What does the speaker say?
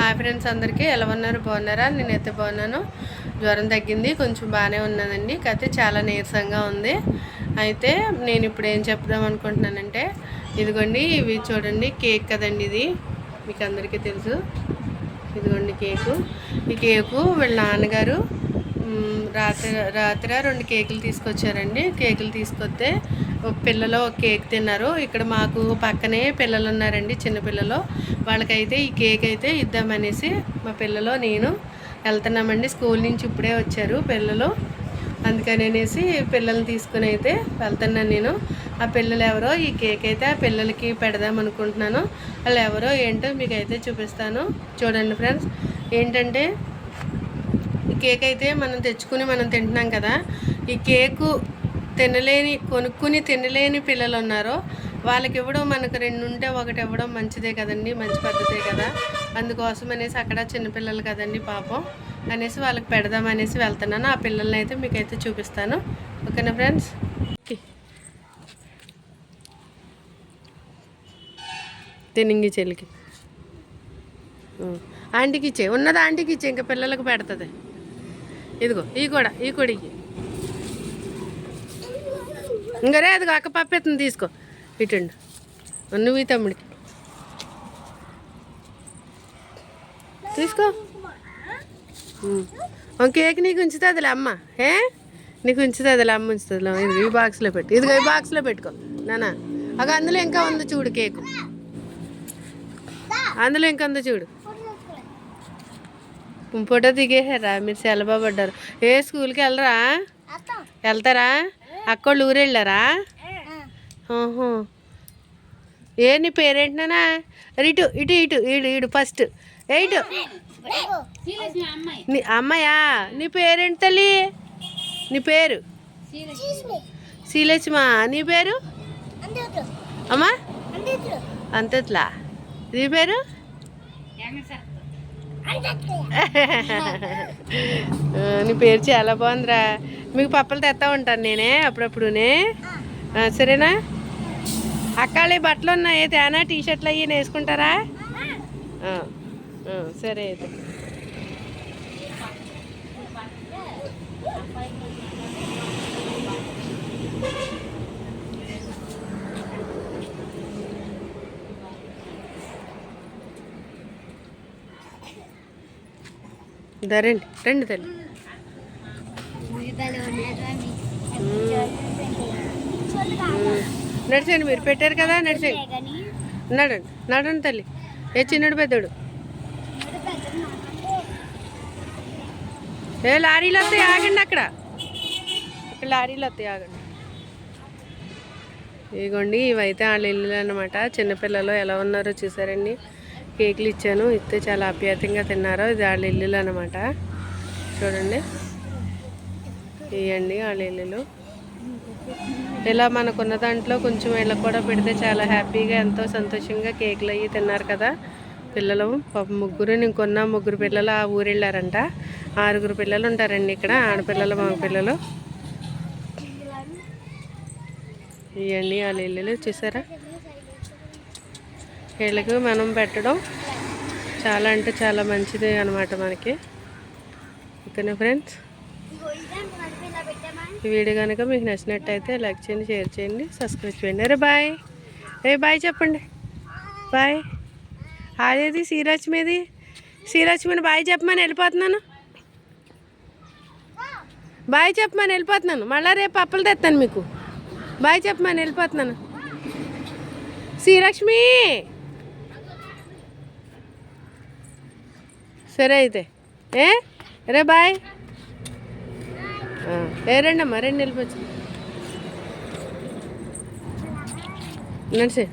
Hi friends అందరికీ ఎలా ఉన్నారు? బాగున్నారా? నేనైతే బాగున్నాను. జ్వరం తగ్గింది కొంచెం బాగానే ఉన్నదండి. కాకపోతే చాలా నీరసంగా ఉంది. అయితే నేను ఇప్పుడు ఏం చెప్దాం అనుకుంటున్నానంటే ఇదిగోండి ఇవి చూడండి కేక్ కదండి ఇది. మీకు అందరికీ తెలుసు. ఇదిగోండి కేకు. ఈ కేకు వీళ్ళ నాన్నగారు రాత్రి రాత్రి రెండు కేకులు తీసుకొచ్చారండి. కేకులు తీసుకొస్తే పిల్లలు కేక్ తిన్నారు. ఇక్కడ మాకు పక్కనే పిల్లలు ఉన్నారండి చిన్న పిల్లలు. వాళ్ళకైతే ఈ కేక్ అయితే ఇద్దామనేసి మా పిల్లలు నేను వెళ్తున్నామండి. స్కూల్ నుంచి ఇప్పుడే వచ్చారు పిల్లలు. అందుకని అనేసి పిల్లల్ని తీసుకుని అయితే వెళ్తున్నాను నేను. ఆ పిల్లలు ఎవరో ఈ కేక్ అయితే ఆ పిల్లలకి పెడదాం అనుకుంటున్నాను. వాళ్ళు ఎవరో ఏంటో మీకు అయితే చూపిస్తాను. చూడండి ఫ్రెండ్స్ ఏంటంటే ఈ కేక్ అయితే మనం తెచ్చుకుని మనం తింటున్నాం కదా. ఈ కేకు తినలేని కొనుక్కుని తినలేని పిల్లలు ఉన్నారో వాళ్ళకి ఇవ్వడం మనకు రెండు ఉంటే ఒకటి ఇవ్వడం మంచిదే కదండి మంచి పద్ధతే కదా. అందుకోసం అనేసి అక్కడ చిన్నపిల్లలు కదండి పాపం. అనేసి వాళ్ళకి పెడదాం అనేసి వెళ్తున్నాను. ఆ పిల్లల్ని అయితే మీకైతే చూపిస్తాను. ఓకేనా ఫ్రెండ్స్? తినింగి చెల్లికి. ఆంటీకి ఇచ్చే. ఉన్నది ఆంటీకి ఇచ్చే? ఇంకా పిల్లలకు పెడుతుంది. ఇదిగో ఈ కూడా ఈ కూడా ఇయ్యి ఇంకా అదిగో అక్క పప్పెత్తుంది తీసుకో. ఇటండు. నువ్వు తమ్ముడికి. తీసుకో. కేక్ నీకు ఉంచుతుందిలే అమ్మ. ఏ? నీకు ఉంచుతుందిలే అమ్మ ఉంచుతుందిలే. ఇది ఈ బాక్స్లో పెట్టు. ఇదిగో ఈ బాక్స్లో పెట్టుకో. నానా. అగ అందులో ఇంకా ఉంది చూడు కేకు. అందులో ఇంకా ఉంది చూడు. ఫోటో దిగేసారా మీరు సెలవు పడ్డారు. ఏ స్కూల్కి వెళ్ళరా? వెళ్తారా? అక్కోళ్ళు ఊరు వెళ్ళారా ఓహో. ఏ నీ పేరేంటినా ఇటు ఇటు ఇటు ఇటు ఇటు ఫస్ట్ ఇటు. నీ అమ్మాయా? నీ పేరేంటి తల్లి? నీ పేరు? శీలక్ష్మా. నీ పేరు? అమ్మా? అంతట్లా నీ పేరు? నీ పేరు చాలా బాగుందిరా. మీకు పప్పలు తెస్తా ఉంటాను నేనే అప్పుడప్పుడునే. సరేనా? అక్కాళి బట్టలు ఉన్నాయి తేనా? టీ షర్ట్లు అవి వేసుకుంటారా? సరే అయితే. దా రండి రండి తల్లి నడిచండి మీరు పెట్టారు కదా నడిచండి నడండి నడండి తల్లి. ఏ చిన్నడు పెద్దడు? ఏ లారీలు వస్తాయి ఆగండి అక్కడ. లారీలు వస్తాయి ఆగండి. ఇదిగోండి ఇవైతే వాళ్ళ ఇల్లు అనమాట చిన్నపిల్లలు ఎలా ఉన్నారో చూసారండి. కేకులు ఇచ్చాను. ఇస్తే చాలా అభ్యర్థంగా తిన్నారు. ఇది వాళ్ళ ఇల్లులు అనమాట చూడండి. ఇవ్వండి వాళ్ళ ఇల్లులు. ఇలా మనకున్న దాంట్లో కొంచెం వీళ్ళకి కూడా పెడితే చాలా హ్యాపీగా ఎంతో సంతోషంగా కేకులు అయ్యి తిన్నారు కదా. పిల్లలు పాప ముగ్గురు ఇంకొన్న ముగ్గురు పిల్లలు ఆ ఊరు వెళ్ళారంట ఆరుగురు పిల్లలు ఉంటారండి ఇక్కడ ఆడపిల్లలు మగ పిల్లలు ఇవ్వండి వాళ్ళ ఇల్లులు. చూసారా? వీళ్ళకి మనం పెట్టడం చాలా అంటే చాలా మంచిది అనమాట మనకి. ఓకేనా ఫ్రెండ్స్? ఈ వీడియో కనుక మీకు నచ్చినట్టయితే లైక్ చేయండి షేర్ చేయండి సబ్స్క్రైబ్ చేయండి. అరే బాయ్. ఏ బాయ్ చెప్పండి. బాయ్. అదేది సీరాజ్ మీద బాయ్ చెప్పమని వెళ్ళిపోతున్నాను. బాయ్ చెప్పమని వెళ్ళిపోతున్నాను. మళ్ళీ రేపు అప్పలు తెస్తాను మీకు. బాయ్ చెప్పమని వెళ్ళిపోతున్నాను. శ్రీలక్ష్మి! సరే అయితే. ఏ? రే బాయ్. ఏ రండి అమ్మా రండి వెళ్ళిపోవచ్చు నడిచే